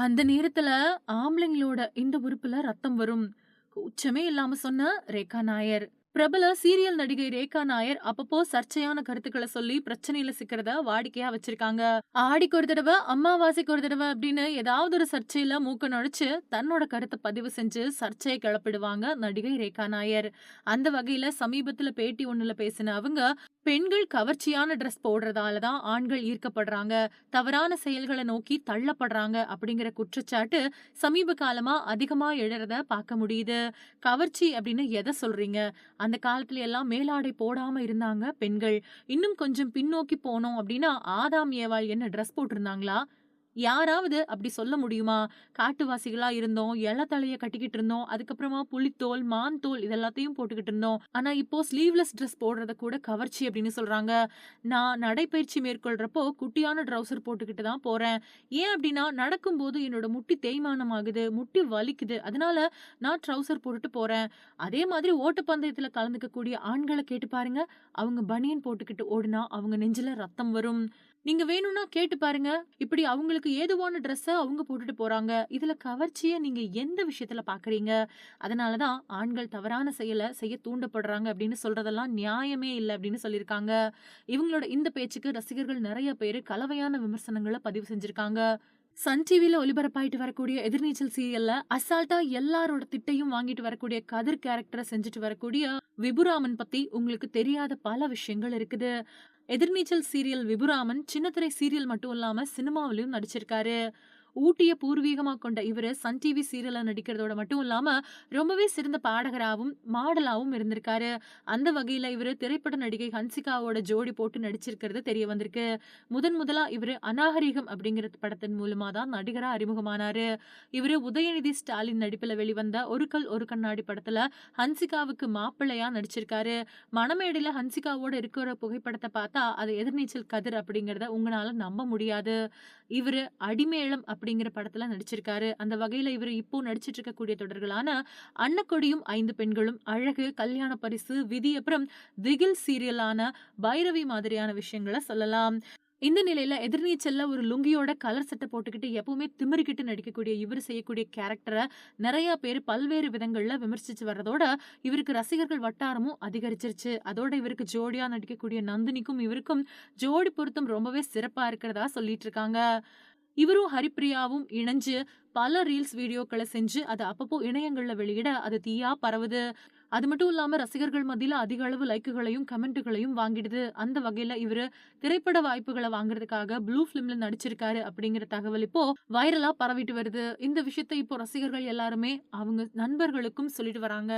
அந்த நேரத்துல ஆம்பளைங்களோட இந்த உறுப்புல ரத்தம் வரும். கூச்சமே இல்லாம சொன்ன ரேகா நாயர். பிரபல சீரியல் நடிகை ரேகா நாயர் அப்பப்போ சர்ச்சையான கருத்துக்களை சொல்லி பிரச்சனையில சிக்கிறத வாடிக்கையா வச்சிருக்காங்க. ஆடிக்கு ஒரு தடவை அமாவாசைக்கு ஒரு தடவ அப்படின்னு ஏதாவது ஒரு சர்ச்சையில மூக்க நுழைச்சு தன்னோட கருத்தை பதிவு செஞ்சு சர்ச்சையை கிளப்பிடுவாங்க நடிகை ரேகா நாயர். அந்த வகையில சமீபத்துல பேட்டி ஒண்ணுல பேசின அவங்க, பெண்கள் கவர்ச்சியான ட்ரெஸ் போடுறதால தான் ஆண்கள் ஈர்க்கப்படுறாங்க. தவறான செயல்களை நோக்கி தள்ளப்படுறாங்க அப்படிங்கிற குற்றச்சாட்டு சமீப காலமா அதிகமா எழறத பார்க்க முடியுது. கவர்ச்சி அப்படின்னு எதை சொல்றீங்க? அந்த காலத்துல எல்லாம் மேலாடை போடாம இருந்தாங்க பெண்கள். இன்னும் கொஞ்சம் பின்னோக்கி போனோம் அப்படின்னா, ஆதாம் ஏவாள் என்ன ட்ரெஸ் போட்டிருந்தாங்களா? யாராவது அப்படி சொல்ல முடியுமா? காட்டுவாசிகளா இருந்தோம். இலை தலைய கட்டிக்கிட்டு இருந்தோம். அதுக்கப்புறமா புலித்தோல், மான் தோல் இது எல்லாத்தையும் போட்டுக்கிட்டு இருந்தோம். ஆனா இப்போ ஸ்லீவ்லெஸ் ட்ரெஸ் போடுறத கூட கவர்ச்சி அப்படின்னு சொல்றாங்க. நான் நடைப்பயிற்சி மேற்கொள்றப்போ குட்டியான ட்ரவுசர் போட்டுக்கிட்டு தான் போறேன். ஏன் அப்படின்னா, நடக்கும்போது என்னோட முட்டி தேய்மானம் ஆகுது. முட்டி வலிக்குது. அதனால நான் ட்ரௌசர் போட்டுட்டு போறேன். அதே மாதிரி ஓட்டப்பந்தயத்துல கலந்துக்கக்கூடிய ஆண்களை கேட்டு பாருங்க. அவங்க பனியன் போட்டுக்கிட்டு ஓடுனா அவங்க நெஞ்சில ரத்தம் வரும். நீங்க வேணும்னா கேட்டு பாருங்க. இப்படி அவங்களுக்கு ஏதுவான ட்ரெஸ்ஸை அவங்க போட்டுட்டு போறாங்க. இதுல கவர்ச்சிய நீங்க எந்த விஷயத்துல பார்க்குறீங்க? அதனாலதான் ஆண்கள் தவறான செயலை செய்ய தூண்டப்படுறாங்க அப்படின்னு சொல்றதெல்லாம் நியாயமே இல்லை அப்படின்னு சொல்லியிருக்காங்க. இவங்களோட இந்த பேச்சுக்கு ரசிகர்கள் நிறைய பேர் கலவையான விமர்சனங்களை பதிவு செஞ்சிருக்காங்க. சன் டிவியில் ஒளிபரப்பாயிட்டு வரக்கூடிய எதிர்நீச்சல் சீரியல்ல அசால்ட்டா எல்லாரோட திட்டையும் வாங்கிட்டு வரக்கூடிய கதிர் கேரக்டரை செஞ்சுட்டு வரக்கூடிய விபுராமன் பத்தி உங்களுக்கு தெரியாத பல விஷயங்கள் இருக்குது. எதிர்நீச்சல் சீரியல் விபுராமன் சின்னத்திரை சீரியல் மட்டும் இல்லாம சினிமாவிலையும் நடிச்சிருக்காரு. ஊட்டிய பூர்வீகமாக கொண்ட இவர் சன் டிவி சீரியலில் நடிக்கிறதோட மட்டும் இல்லாமல் ரொம்பவே சிறந்த பாடகராகவும் மாடலாகவும் இருந்திருக்காரு. அந்த வகையில் இவர் திரைப்பட நடிகை ஹன்சிகாவோட ஜோடி போட்டு நடிச்சிருக்கிறது தெரிய வந்திருக்கு. முதன் முதலாக இவரு அநாகரிகம் அப்படிங்கிற படத்தின் மூலமாக தான் நடிகராக அறிமுகமானாரு. இவரு உதயநிதி ஸ்டாலின் நடிப்பில் வெளிவந்த ஒரு கல் ஒரு கண்ணாடி படத்தில் ஹன்சிகாவுக்கு மாப்பிள்ளையாக நடிச்சிருக்காரு. மணமேடையில் ஹன்சிகாவோட இருக்கிற புகைப்படத்தை பார்த்தா, அது எதிர்நீச்சல் கதிர் அப்படிங்கிறத உங்களால் நம்ப முடியாது. இவரு அடிமேளம் அப்படிங்கிற படத்துல நடிச்சிருக்காரு. அந்த வகையில இவரு இப்போ நடிச்சிட்டு இருக்கக்கூடிய தொடர்களான அன்னக்கொடியும் ஐந்து பெண்களும், அழகு, கல்யாண பரிசு, விதி அப்புறம் திகில் சீரியலான பைரவி மாதிரியான விஷயங்களை சொல்லலாம். இந்த நிலையில எதிர்நீச்சல்ல ஒரு லுங்கியோட கலர் சட்டை போட்டுக்கிட்டு எப்பவுமே திமிரிக்கிட்டு நடிக்கக்கூடிய இவரு செய்யக்கூடிய கேரக்டரை நிறைய பேர் பல்வேறு விதங்கள்ல விமர்சிச்சு வர்றதோட, இவருக்கு ரசிகர்கள் வட்டாரமும் அதிகரிச்சிருச்சு. அதோட இவருக்கு ஜோடியா நடிக்கக்கூடிய நந்தினிக்கும் இவருக்கும் ஜோடி பொருத்தம் ரொம்பவே சிறப்பா இருக்கிறதா சொல்லிட்டு இருக்காங்க. இவரும் ஹரிப்பிரியாவும் இணைஞ்சு பல ரீல்ஸ் வீடியோக்களை செஞ்சு அதை அப்பப்போ இணையங்களில் வெளியிட அது தீயா பரவுது. அது மட்டும் இல்லாம ரசிகர்கள் மத்தியில அதிக அளவு லைக்குகளையும், கமெண்ட்டுகளையும் வாங்கிடுது. அந்த வகையில இவரு திரைப்பட வாய்ப்புகளை வாங்குறதுக்காக ப்ளூ ஃபிலிம்ல நடிச்சிருக்காரு அப்படிங்கிற தகவல் இப்போ வைரலா பரவிட்டு வருது. இந்த விஷயத்த இப்போ ரசிகர்கள் எல்லாருமே அவங்க நண்பர்களுக்கும் சொல்லிட்டு வராங்க.